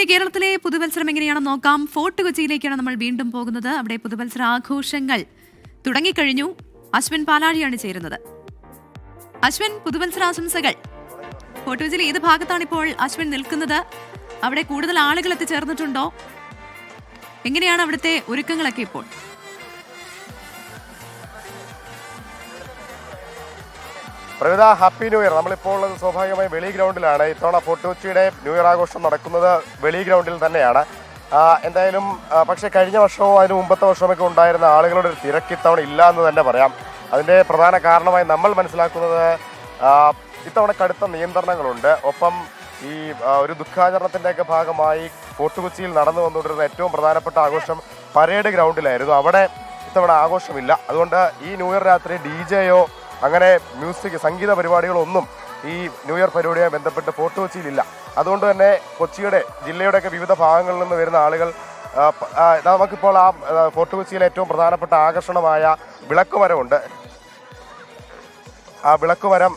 ഇനി കേരളത്തിലെ പുതുവത്സരം എങ്ങനെയാണെന്ന് നോക്കാം. ഫോർട്ട് കൊച്ചിയിലേക്കാണ് നമ്മൾ വീണ്ടും പോകുന്നത്. അവിടെ പുതുവത്സര ആഘോഷങ്ങൾ തുടങ്ങിക്കഴിഞ്ഞു. അശ്വിൻ പാലാഴിയാണ് ചേരുന്നത്. അശ്വിൻ പുതുവത്സര ആശംസകൾ ഫോർട്ട് കൊച്ചിയിൽ ഏത് ഭാഗത്താണ് ഇപ്പോൾ അശ്വിൻ നിൽക്കുന്നത്? അവിടെ കൂടുതൽ ആളുകൾ എത്തിച്ചേർന്നിട്ടുണ്ടോ എങ്ങനെയാണ് അവിടുത്തെ ഒരുക്കങ്ങളൊക്കെ ഇപ്പോൾ? പ്രവിത ഹാപ്പി ന്യൂ ഇയർ നമ്മളിപ്പോൾ ഉള്ളത് സ്വാഭാവികമായി വെളി ഗ്രൗണ്ടിലാണ്. ഇത്തവണ ഫോർട്ടുകൊച്ചിയുടെ ന്യൂ ഇയർ ആഘോഷം നടക്കുന്നത് വെളി ഗ്രൗണ്ടിൽ തന്നെയാണ്. എന്തായാലും പക്ഷേ കഴിഞ്ഞ വർഷവും അതിന് മുമ്പത്തെ വർഷമൊക്കെ ഉണ്ടായിരുന്ന ആളുകളുടെ ഒരു തിരക്ക് ഇത്തവണ ഇല്ല എന്ന് തന്നെ പറയാം. അതിന്റെ പ്രധാന കാരണമായി നമ്മൾ മനസ്സിലാക്കുന്നത് ഇത്തവണ കടുത്ത നിയന്ത്രണങ്ങളുണ്ട്. ഒപ്പം ഈ ഒരു ദുഃഖാചരണത്തിന്റെയൊക്കെ ഭാഗമായി ഫോർട്ട് കൊച്ചിയിൽ നടന്നു വന്നുകൊണ്ടിരുന്ന ഏറ്റവും പ്രധാനപ്പെട്ട ആഘോഷം പരേഡ് ഗ്രൗണ്ടിലായിരുന്നു. അവിടെ ഇത്തവണ ആഘോഷമില്ല. അതുകൊണ്ട് ഈ ന്യൂ ഇയർ രാത്രി ഡി ജെയോ അങ്ങനെ മ്യൂസിക് സംഗീത പരിപാടികളൊന്നും ഈ ന്യൂ ഇയർ പരിപാടിയുമായി ബന്ധപ്പെട്ട് ഫോർട്ട് കൊച്ചിയിലില്ല അതുകൊണ്ട് തന്നെ കൊച്ചിയുടെ ജില്ലയുടെയൊക്കെ വിവിധ ഭാഗങ്ങളിൽ നിന്ന് വരുന്ന ആളുകൾ നമുക്കിപ്പോൾ ആ ഫോർട്ട് കൊച്ചിയിലെ ഏറ്റവും പ്രധാനപ്പെട്ട ആകർഷണമായ വിളക്കുമരമുണ്ട്. ആ വിളക്കുമരം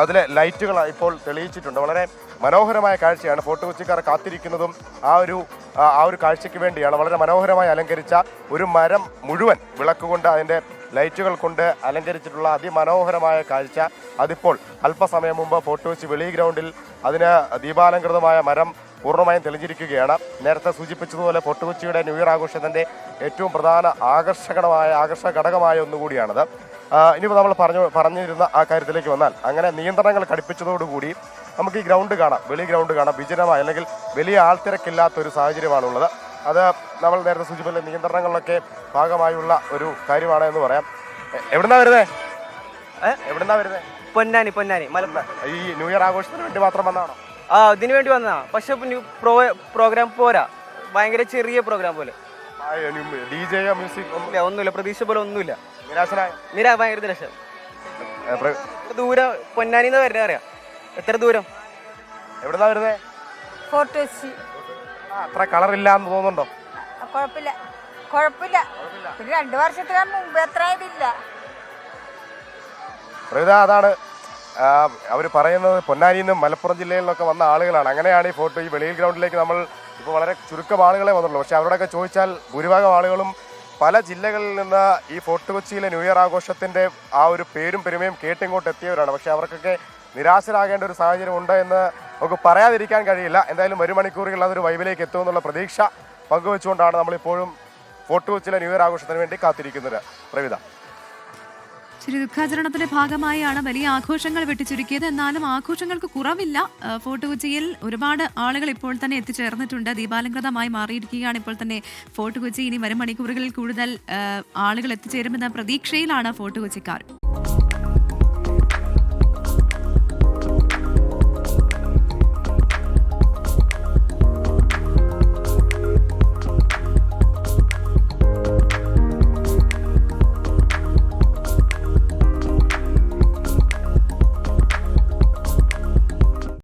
അതിലെ ലൈറ്റുകൾ ഇപ്പോൾ തെളിയിച്ചിട്ടുണ്ട്. വളരെ മനോഹരമായ കാഴ്ചയാണ് ഫോർട്ട് കൊച്ചിക്കാർ കാത്തിരിക്കുന്നതും ആ ഒരു ആ ഒരു കാഴ്ചയ്ക്ക് വേണ്ടിയാണ്. വളരെ മനോഹരമായി അലങ്കരിച്ച ഒരു മരം മുഴുവൻ വിളക്കുകൊണ്ട് അതിന്റെ ലൈറ്റുകൾ കൊണ്ട് അലങ്കരിച്ചിട്ടുള്ള അതിമനോഹരമായ കാഴ്ച. അതിപ്പോൾ അല്പസമയം മുമ്പ് കൊച്ചി വെളി ഗ്രൗണ്ടിൽ അതിന് ദീപാലങ്കൃതമായ മരം പൂർണമായും തെളിഞ്ഞിരിക്കുകയാണ്. നേരത്തെ സൂചിപ്പിച്ചതുപോലെ ഫോർട്ട് കൊച്ചിയുടെ ന്യൂ ഇയർ ആഘോഷത്തിന്റെ ഏറ്റവും പ്രധാന ആകർഷകമായ ആകർഷക ഘടകമായ ഒന്നുകൂടിയാണത് ഇനിയിപ്പോൾ നമ്മൾ പറഞ്ഞു പറഞ്ഞിരുന്ന ആ കാര്യത്തിലേക്ക് വന്നാൽ അങ്ങനെ നിയന്ത്രണങ്ങൾ കടുപ്പിച്ചതോടുകൂടി നമുക്ക് ഈ ഗ്രൗണ്ട് കാണാം വെളി ഗ്രൗണ്ട് കാണാം വിജനമായ അല്ലെങ്കിൽ വലിയ ആൾത്തിരക്കില്ലാത്ത ഒരു സാഹചര്യമാണുള്ളത്. അത് നമ്മൾ നേരത്തെ സൂചിപ്പിച്ച നിയന്ത്രണങ്ങളിലൊക്കെ ഭാഗമായുള്ള ഒരു കാര്യമാണ് എന്ന് പറയാം. എവിടുന്നാ വരുന്നേ? എവിടുന്നാ വരുന്നേ? പൊന്നാനി പൊന്നാനി മലപ്പുറം. ഈ ന്യൂ ഇയർ ആഘോഷത്തിന് വേണ്ടി മാത്രം വന്നാണോ ആ ഇതിനു വേണ്ടി വന്നതാ. പക്ഷെ പ്രോ പ്രോഗ്രാം പോരാ. ഭയങ്കര ചെറിയ പ്രോഗ്രാം പോലെ. ഡി മ്യൂസിക് ഒന്നും ഒന്നുമില്ല. പ്രതീക്ഷ പോലെ ഒന്നുമില്ല. നിരാശനായ? നിര ഭയങ്കര നിരാശ. ദൂരം പൊന്നാനിന്ന് വരുന്നത് അറിയാം? എത്ര ദൂരം? എവിടുന്നാ വരുന്നേ? ഫോർട്ട് വെച്ച് അത്ര കളറില്ല എന്ന് തോന്നുന്നുണ്ടോ കുഴപ്പമില്ല കുഴപ്പമില്ല പിന്നെ രണ്ടു വർഷത്തിന് മുമ്പ് അത്ര ഇതില്ല. പ്രവിത അതാണ് അവർ പറയുന്നത് പൊന്നാനിയിൽ നിന്നും മലപ്പുറം ജില്ലയിൽ നിന്നൊക്കെ വന്ന ആളുകളാണ്. അങ്ങനെയാണ് ഈ ഫോട്ടോ ഈ വെളിയിൽ ഗ്രൗണ്ടിലേക്ക് നമ്മൾ ഇപ്പോൾ വളരെ ചുരുക്കം ആളുകളെ വന്നുള്ളൂ പക്ഷേ അവരോടൊക്കെ ചോദിച്ചാൽ ഭൂരിഭാഗം ആളുകളും പല ജില്ലകളിൽ നിന്ന് ഈ ഫോർട്ട് കൊച്ചിയിലെ ന്യൂ ഇയർ ആഘോഷത്തിന്റെ ആ ഒരു പേരും പെരുമയും കേട്ടിങ്ങോട്ട് എത്തിയവരാണ്. പക്ഷേ അവർക്കൊക്കെ നിരാശരാകേണ്ട ഒരു സാഹചര്യം ഉണ്ട് എന്ന് നമുക്ക് പറയാതിരിക്കാൻ കഴിയില്ല. എന്തായാലും ഒരു മണിക്കൂറുകളിൽ അതൊരു വൈബിലേക്ക് എത്തുമെന്നുള്ള പ്രതീക്ഷ പങ്കുവെച്ചുകൊണ്ടാണ് നമ്മളിപ്പോഴും ഫോർട്ട് കൊച്ചിയിലെ ന്യൂ ഇയർ ആഘോഷത്തിന് വേണ്ടി കാത്തിരിക്കുന്നത്. പ്രവിത. ശരി ദുഃഖാചരണത്തിന്റെ ഭാഗമായാണ് വലിയ ആഘോഷങ്ങൾ വെട്ടിച്ചുരുക്കിയത്. എന്നാലും ആഘോഷങ്ങൾക്ക് കുറവില്ല. ഫോർട്ട് കൊച്ചിയിൽ ഒരുപാട് ആളുകൾ ഇപ്പോൾ തന്നെ എത്തിച്ചേർന്നിട്ടുണ്ട്. ദീപാലങ്കൃതമായി മാറിയിരിക്കുകയാണ് ഇപ്പോൾ തന്നെ ഫോർട്ട് കൊച്ചി. ഇനി വരും മണിക്കൂറുകളിൽ കൂടുതൽ ആളുകൾ എത്തിച്ചേരുമെന്ന പ്രതീക്ഷയിലാണ് ഫോർട്ട് കൊച്ചിക്കാർ.